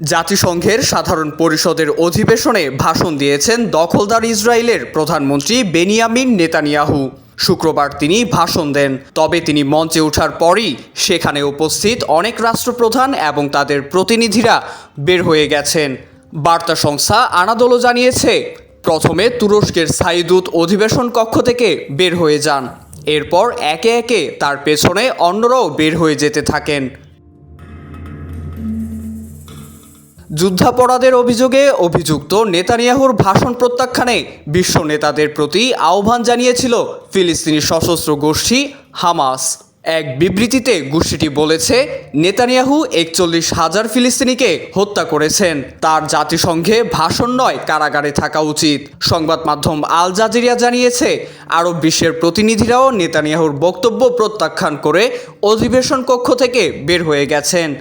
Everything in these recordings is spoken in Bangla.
জাতিসংঘের সাধারণ পরিষদের অধিবেশনে ভাষণ দিয়েছেন দখলদার ইসরায়েলের প্রধানমন্ত্রী বেনিয়ামিন নেতানিয়াহু। শুক্রবার তিনি ভাষণ দেন। তবে তিনি মঞ্চে ওঠার পরই সেখানে উপস্থিত অনেক রাষ্ট্রপ্রধান এবং তাদের প্রতিনিধিরা বের হয়ে গেছেন। বার্তা সংস্থা আনাদোলো জানিয়েছে, প্রথমে তুরস্কের স্থায়ী দূত অধিবেশন কক্ষ থেকে বের হয়ে যান। এরপর একে একে তার পেছনে অন্যরাও বের হয়ে যেতে থাকেন। যুদ্ধাপরাধের অভিযোগে অভিযুক্ত নেতানিয়াহুর ভাষণ প্রত্যাখ্যানে বিশ্ব নেতাদের প্রতি আহ্বান জানিয়েছিল ফিলিস্তিনি সশস্ত্র গোষ্ঠী হামাস। এক বিবৃতিতে গোষ্ঠীটি বলেছে, নেতানিয়াহু একচল্লিশ হাজার ফিলিস্তিনিকে হত্যা করেছেন। তার জাতিসংঘে ভাষণ নয়, কারাগারে থাকা উচিত। সংবাদ মাধ্যম আল জাজিরিয়া জানিয়েছে, আরব বিশ্বের প্রতিনিধিরাও নেতানিয়াহুর বক্তব্য প্রত্যাখ্যান করে অধিবেশন কক্ষ থেকে বের হয়ে গেছেন।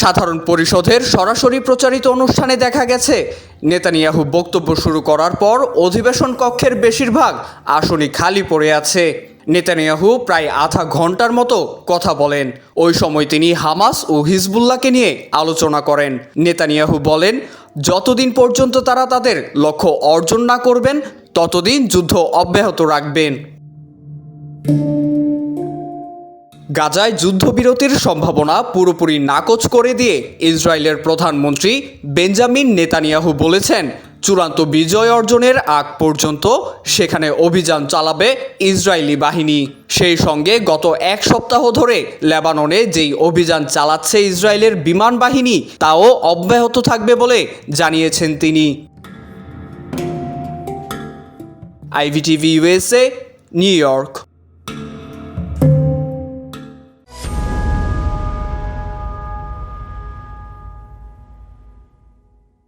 সাধারণ পরিষদের সরাসরি প্রচারিত অনুষ্ঠানে দেখা গেছে। নেতানিয়াহু বক্তব্য শুরু করার পর অধিবেশন কক্ষের বেশিরভাগ আসনই খালি পড়ে আছে। নেতানিয়াহু প্রায় আধা ঘণ্টার মতো কথা বলেন। ওই সময় তিনি হামাস ও হিজবুল্লাহকে নিয়ে আলোচনা করেন। নেতানিয়াহু বলেন, যতদিন পর্যন্ত তারা তাদের লক্ষ্য অর্জন না করবেন, ততদিন যুদ্ধ অব্যাহত রাখবেন। গাজায় যুদ্ধবিরতির সম্ভাবনা পুরোপুরি নাকচ করে দিয়ে ইসরায়েলের প্রধানমন্ত্রী বেঞ্জামিন নেতানিয়াহু বলেছেন, চূড়ান্ত বিজয় অর্জনের আগ পর্যন্ত সেখানে অভিযান চালাবে ইসরায়েলি বাহিনী। সেই সঙ্গে গত এক সপ্তাহ ধরে লেবাননে যেই অভিযান চালাচ্ছে ইসরায়েলের বিমান বাহিনী, তাও অব্যাহত থাকবে বলে জানিয়েছেন তিনি। IVTV USA New York.